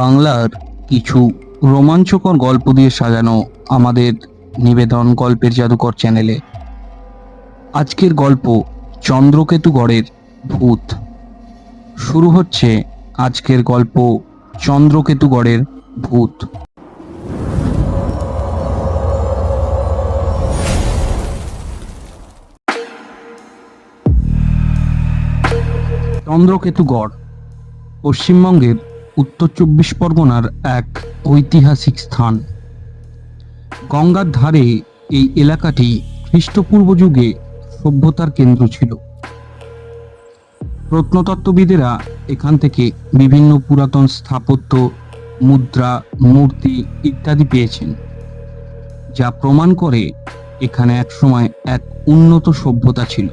বাংলার কিছু রোমাঞ্চকর গল্প দিয়ে সাজানো আমাদের নিবেদন গল্পের জাদুকর চ্যানেলে আজকের গল্প চন্দ্রকেতুগড়ের ভূত। শুরু হচ্ছে আজকের গল্প চন্দ্রকেতুগড়ের ভূত। চন্দ্রকেতুগড় পশ্চিমবঙ্গের উত্তর চব্বিশ পরগনার এক ঐতিহাসিক স্থান। গঙ্গার ধারে এই এলাকাটি খ্রিস্টপূর্ব যুগে সভ্যতার কেন্দ্র ছিল। প্রত্নতত্ত্ববিদেরা এখান থেকে বিভিন্ন পুরাতন স্থাপত্য, মুদ্রা, মূর্তি ইত্যাদি পেয়েছেন, যা প্রমাণ করে এখানে একসময় এক উন্নত সভ্যতা ছিল।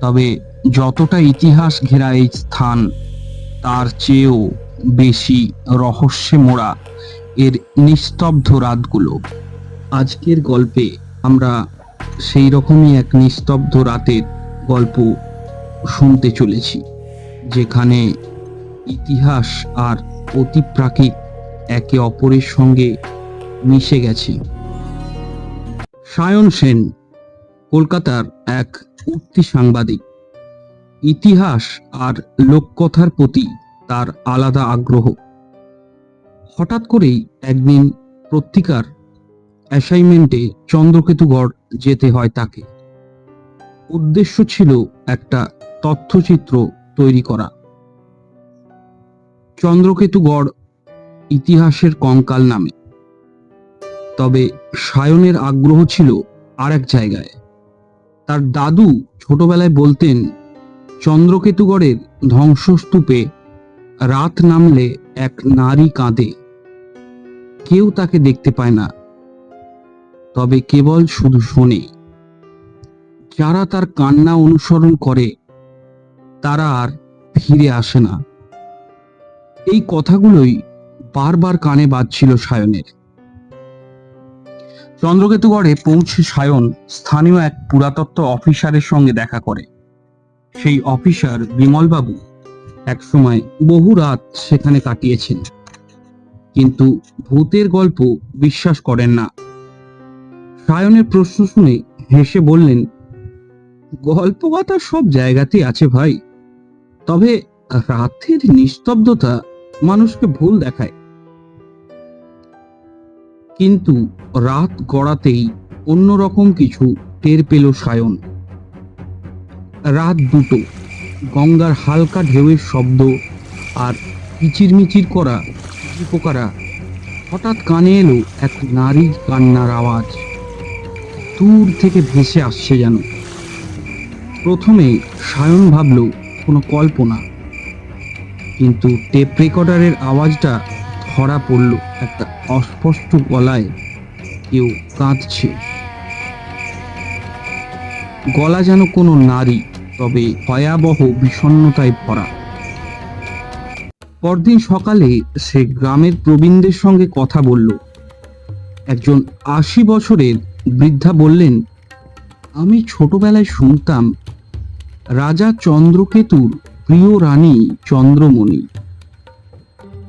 তবে যতটা ইতিহাস ঘেরা এই স্থান তার চেয়েও বেশি রহস্যে মোড়া এর নিস্তব্ধ রাতগুলো। আজকের গল্পে আমরা সেই রকমই এক নিস্তব্ধ রাতের গল্প শুনতে চলেছি, যেখানে ইতিহাস আর অতিপ্রাকৃত একে অপরের সঙ্গে মিশে গেছে। সায়ন সেন, কলকাতার এক উক্তি সাংবাদিক। ইতিহাস আর লোককথার প্রতি তার আলাদা আগ্রহ। হঠাৎ করেই একদিন পত্রিকার অ্যাসাইনমেন্টে চন্দ্রকেতুগড় যেতে হয় তাকে। উদ্দেশ্য ছিল একটা তথ্যচিত্র তৈরি করা। চন্দ্রকেতুগড় ইতিহাসের কঙ্কাল নামে। তবে সায়নের আগ্রহ ছিল আর এক জায়গায়। তার দাদু ছোটবেলায় বলতেন চন্দ্রকেতুগড়ের ধ্বংসস্তূপে রাত নামলে এক নারী কাঁদে। কেউ তাকে দেখতে পায় না। তবে কেবল শুধু শোনে। যারা তার কান্না অনুসরণ করে, তারা আর ফিরে আসে না। এই কথাগুলোই বারবার কানে বাজছিল সায়নের। চন্দ্রকেতুগড়ে পৌঁছে সায়ন স্থানীয় এক পুরাতত্ত্ব অফিসারের সঙ্গে দেখা করে। সেই অফিসার বিমলবাবু একসময় বহু রাত সেখানে কাটিয়েছেন। কিন্তু ভূতের গল্প বিশ্বাস করেন না। সায়নের প্রশ্ন শুনে হেসে বললেন, গল্প কথা সব জায়গাতেই আছে ভাই। তবে রাতের নিস্তব্ধতা মানুষকে ভুল দেখায়। কিন্তু রাত গড়াতেই অন্যরকম কিছু টের পেল সায়ন। রাত দুটো। গঙ্গার হালকা ঢেউয়ের শব্দ আর কিচিরমিচির করা পোকারা হঠাৎ কানে এলো এক নারীর কান্নার আওয়াজ। দূর থেকে ভেসে আসছে যেন। প্রথমে সায়ন ভাবল, কোনো কল্পনা। কিন্তু টেপ রেকর্ডারের আওয়াজটা ধরা পড়ল একটা অস্পষ্ট গলায়। কেউ কাঁদছে। গলা যেন কোনো নারী। তবে ভয়াবহ বিষণ্ণতায় ভরা। পরদিন সকালে সে গ্রামের প্রবীণদের সঙ্গে কথা বলল। একজন আশি বছরের বৃদ্ধা বললেন, আমি ছোটবেলায় শুনতাম, রাজা চন্দ্রকেতুর প্রিয় রানী চন্দ্রমণি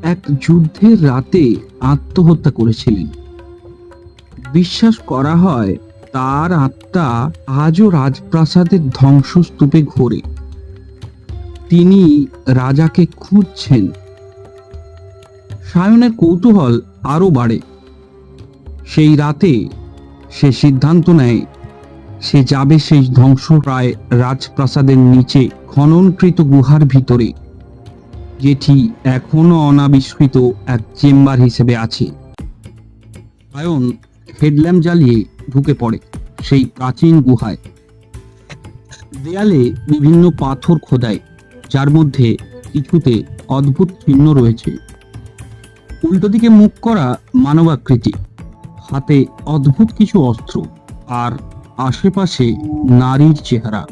এক যুদ্ধের রাতে আত্মহত্যা করেছিলেন। বিশ্বাস করা হয় তার আত্মা আজও রাজপ্রাসাদের ধ্বংসস্তূপে ঘোরে। তিনি রাজাকে খুঁজছেন। সায়নের কৌতূহল আরও বাড়ে। সেই রাতে সে সিদ্ধান্ত নেয়, সে যাবে সেই ধ্বংসপ্রায় রাজপ্রাসাদের নিচে খননকৃত গুহার ভিতরে, যেটি এখনও অনাবিষ্কৃত এক চেম্বার হিসেবে আছে। সায়ন হেডল্যাম্প জ্বালিয়ে ঢুকে পড়ে সেই প্রাচীন গুহায়। দেয়ালে বিভিন্ন পাথর খোদায়, যার মধ্যে কিছুতে অদ্ভুত চিহ্ন রয়েছে। উল্টো দিকে মুখ করা মানবাকৃতি, হাতে অদ্ভুত কিছু অস্ত্র আর আশেপাশে নারীর চেহারা।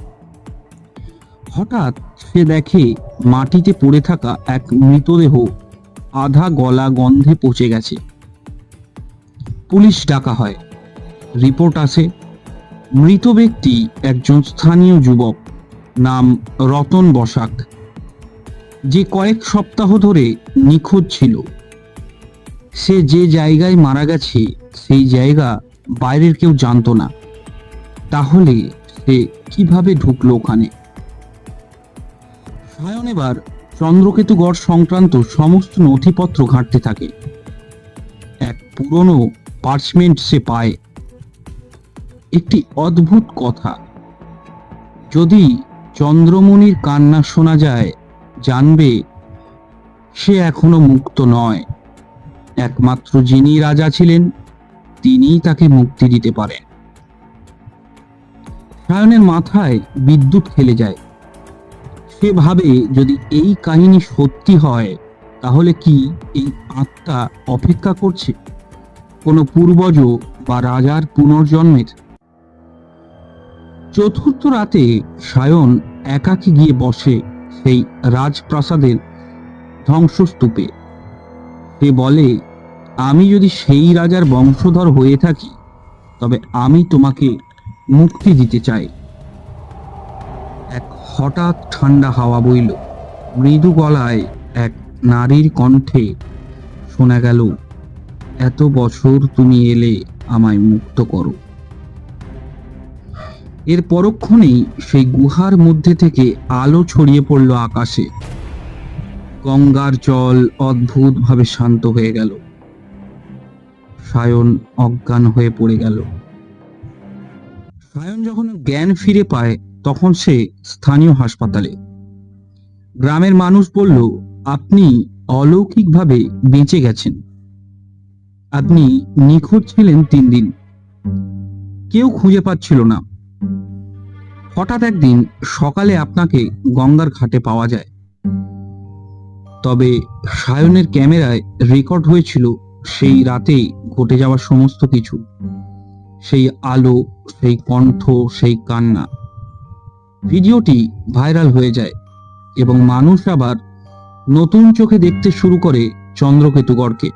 হঠাৎ সে দেখে মাটিতে পড়ে থাকা এক মৃতদেহ আধা গলা গন্ধে পচে গেছে। পুলিশ ডাকা হয়। রিপোর্ট আসে মৃত ব্যক্তি একজন স্থানীয় যুবক, নাম রতন বসাক, যে কয়েক সপ্তাহ ধরে নিখোঁজ ছিল। সে যে জায়গায় মারা গেছে, সেই জায়গা বাইরের কেউ জানতো না। তাহলে সে কীভাবে ঢুকলো ওখানে? সায়ন এবার চন্দ্রকেতুগড় সংক্রান্ত সমস্ত নথিপত্র ঘাঁটতে থাকে। এক পুরনো পার্চমেন্ট সে পায়। একটি অদ্ভুত কথা। যদি চন্দ্রমণির কান্না শোনা যায়, জানবে সে এখনও মুক্ত নয়। একমাত্র যিনি রাজা ছিলেন, তিনিই তাকে মুক্তি দিতে পারেন। সায়নের মাথায় বিদ্যুৎ খেলে যায়। সে ভাবে যদি এই কাহিনী সত্যি হয়, তাহলে কি এই আত্মা অপেক্ষা করছে? কোনো পূর্বজ বা রাজার পুনর্জন্মের চতুর্থ রাতে সায়ন একাকী গিয়ে বসে সেই রাজপ্রাসাদের ধ্বংসস্তূপে। সে বলে, আমি যদি সেই রাজার বংশধর হয়ে থাকি, তবে আমি তোমাকে মুক্তি দিতে চাই। এক হঠাৎ ঠান্ডা হাওয়া বইল। মৃদু গলায় এক নারীর কণ্ঠে শোনা গেল, এত বছর তুমি এলে আমায় মুক্ত করো। এর পরক্ষণেই সেই গুহার মধ্যে থেকে আলো ছড়িয়ে পড়ল আকাশে। গঙ্গার জল অদ্ভুতভাবে শান্ত হয়ে গেল। সায়ন অজ্ঞান হয়ে পড়ে গেল। সায়ন যখন জ্ঞান ফিরে পায়, তখন সে স্থানীয় হাসপাতালে। গ্রামের মানুষ বলল, আপনি অলৌকিকভাবে বেঁচে গেছেন। আপনি নিখোঁজ ছিলেন তিন দিন। কেউ খুঁজে পাচ্ছিল না। হঠাৎ একদিন সকালে আপনাকে গঙ্গার ঘাটে পাওয়া যায়। তবে সায়নের ক্যামেরায় রেকর্ড হয়েছিল সেই রাতে ঘটে যাওয়া সমস্ত কিছু। সেই আলো, সেই কণ্ঠ, সেই কান্না। ভিডিওটি ভাইরাল হয়ে যায় এবং মানুষ আবার নতুন চোখে দেখতে শুরু করে চন্দ্রকেতুগড়কে।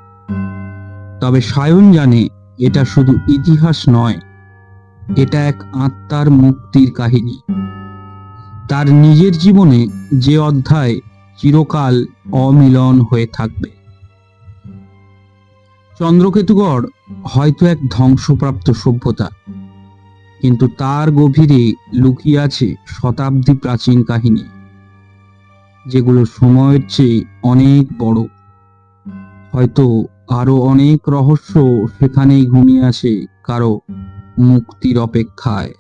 তবে সায়ন জানে এটা শুধু ইতিহাস নয় এটা এক আত্মার মুক্তির কাহিনী। তার নিজের জীবনে যে অধ্যায় চিরকাল অমিলন হয়ে থাকবে। চন্দ্রকেতুগড় হয়তো এক ধ্বংসপ্রাপ্ত সভ্যতা, কিন্তু তার গভীরে লুকিয়ে আছে শতাব্দী প্রাচীন কাহিনী, যেগুলো সময়ের চেয়ে অনেক বড়। হয়তো আরও অনেক রহস্য সেখানেই ঘুমিয়ে আছে কারও মুক্তির অপেক্ষায়।